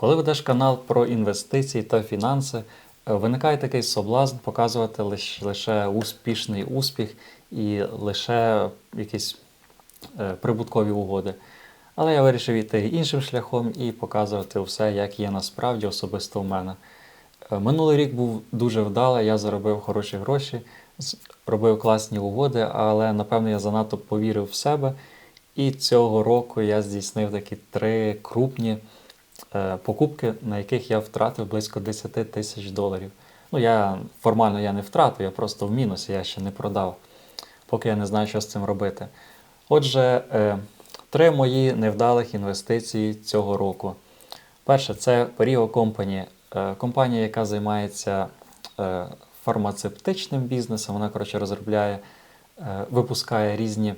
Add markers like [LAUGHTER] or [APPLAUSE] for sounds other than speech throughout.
Коли ведеш канал про інвестиції та фінанси, е, виникає такий соблазн показувати лише, лише успішний успіх і лише якісь е, прибуткові угоди. Але я вирішив йти іншим шляхом і показувати все, як є насправді особисто в мене. Е, Минулий рік був дуже вдалий, я заробив хороші гроші, робив класні угоди, але напевно я занадто повірив в себе. І цього року я здійснив такі три крупні покупки, на яких я втратив близько 10 тисяч доларів. Ну, я формально я не втратив, я просто в мінусі, я ще не продав, поки я не знаю, що з цим робити. Отже, е, три мої невдалих інвестиції цього року. Перше, це Perio Company, е, компанія, яка займається е, фармацевтичним бізнесом. Вона, коротше, розробляє, е, випускає різні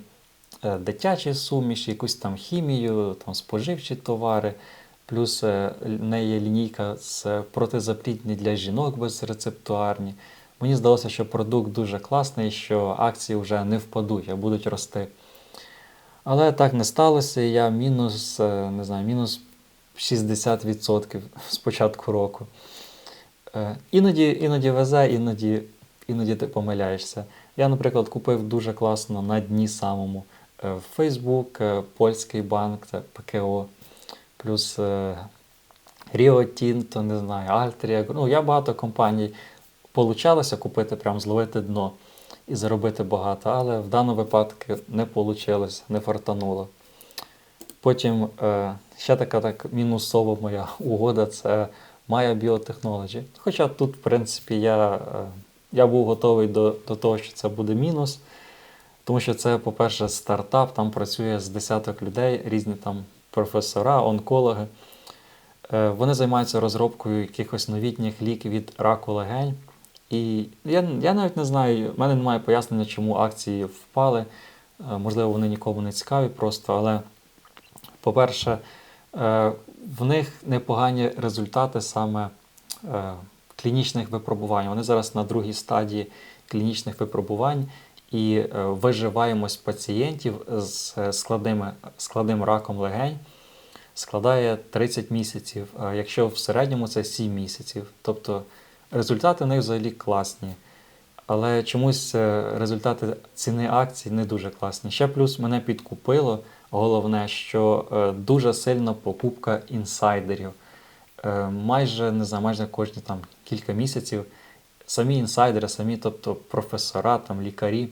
е, дитячі суміші, якусь там хімію, там споживчі товари. Плюс е, в неї є лінійка з протизаплідні для жінок безрецептуарні. Мені здалося, що продукт дуже класний, що акції вже не впадуть, а будуть рости. Але так не сталося, і я мінус, е, не знаю, мінус 60% з початку року. Е, Іноді, іноді везе, іноді, іноді ти помиляєшся. Я, наприклад, купив дуже класно на дні самому е, Facebook, е, Польський банк, це ПКО, плюс е, Rio Tinto, не знаю, Altria. Ну, я багато компаній получалося купити, прям зловити дно і заробити багато, але в даному випадку не вийшло, не фартануло. Потім е, ще така так мінусова моя [LAUGHS] угода це Maya Biotechnology. Хоча тут, в принципі, я, е, я був готовий до, до того, що це буде мінус. Тому що це, по-перше, стартап, там працює з десяток людей, різні там професора, онкологи. Е, Вони займаються розробкою якихось новітніх ліків від раку легень. І я, я навіть не знаю, в мене немає пояснення, чому акції впали. Е, Можливо, вони нікому не цікаві просто, але, по-перше, е, в них непогані результати саме клінічних випробувань. Вони зараз на другій стадії клінічних випробувань і е, виживаємость пацієнтів з е, складним, складним раком легень складає 30 місяців, якщо в середньому це 7 місяців. Тобто результати в них взагалі класні. Але чомусь е, результати ціни акцій не дуже класні. Ще плюс мене підкупило головне, що дуже сильна покупка інсайдерів. Майже не знаю, майже кожні там кілька місяців самі інсайдери, самі, тобто професора, там, лікарі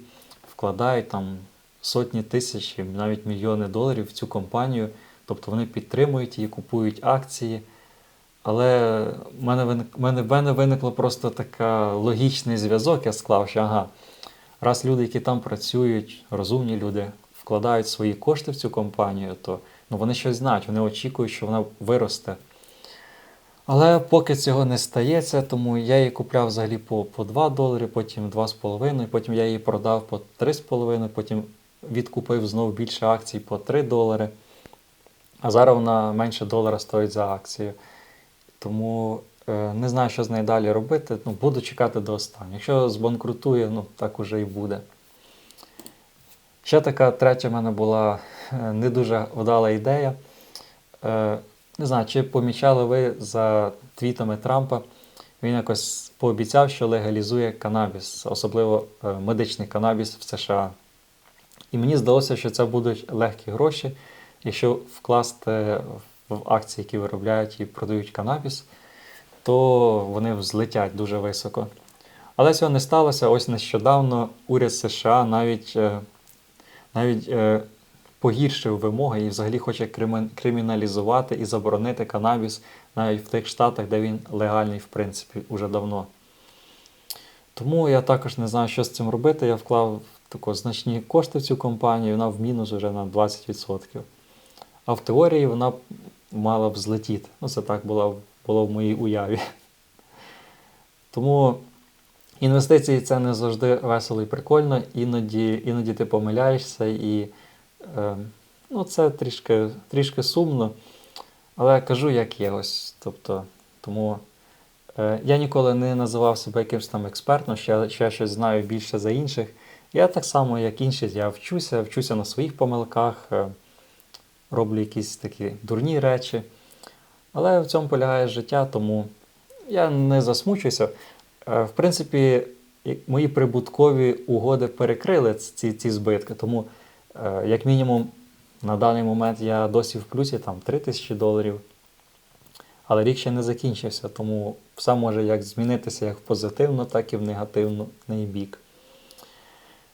вкладають там сотні тисяч, навіть мільйони доларів в цю компанію. Тобто вони підтримують її, купують акції. Але в мене, мене, мене виникло просто така логічний зв'язок. Я склав, що ага, раз люди, які там працюють, розумні люди, вкладають свої кошти в цю компанію, то ну, вони щось знають, вони очікують, що вона виросте. Але поки цього не стається, тому я її купляв взагалі по, по 2 долари, потім 2,5, потім я її продав по 3,5, потім відкупив знову більше акцій по 3 долари. А зараз вона менше долара стоїть за акцію. Тому е, не знаю, що з нею далі робити. Ну, буду чекати до останнього. Якщо збанкрутує, ну так уже і буде. Ще така третя в мене була е, не дуже вдала ідея. Е, не знаю, чи помічали ви за твітами Трампа. Він якось пообіцяв, що легалізує канабіс, особливо е, медичний канабіс в США. І мені здалося, що це будуть легкі гроші, якщо вкласти в акції, які виробляють і продають канабіс, то вони взлетять дуже високо. Але цього не сталося. Ось нещодавно уряд США навіть, е, навіть е, погіршив вимоги і взагалі хоче криміналізувати і заборонити канабіс навіть в тих штатах, де він легальний, в принципі, уже давно. Тому я також не знаю, що з цим робити. Я вклав тако значні кошти в цю компанію, вона в мінус вже на 20%. А в теорії вона мала б злетіти. Ну, це так було, було в моїй уяві. Тому інвестиції це не завжди весело і прикольно, іноді, іноді ти помиляєшся і ну, це трішки, трішки сумно. Але я кажу, як є ось. Тобто, тому е, я ніколи не називав себе якимось там експертом, що я, що я щось знаю більше за інших. Я так само, як інші, я вчуся, вчуся на своїх помилках, е, роблю якісь такі дурні речі. Але в цьому полягає життя, тому я не засмучуюся. Е, В принципі, мої прибуткові угоди перекрили ці, ці збитки. Тому, е, як мінімум, на даний момент я досі в плюсі там 3 тисячі доларів. Але рік ще не закінчився, тому все може як змінитися як в позитивно, так і в негативний бік.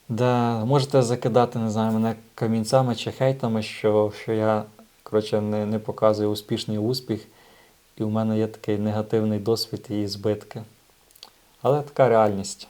Да, можете закидати, не знаю, мене камінцями чи хейтами, що, що я коротше, не, не показую успішний успіх, і у мене є такий негативний досвід і збитки. Але така реальність.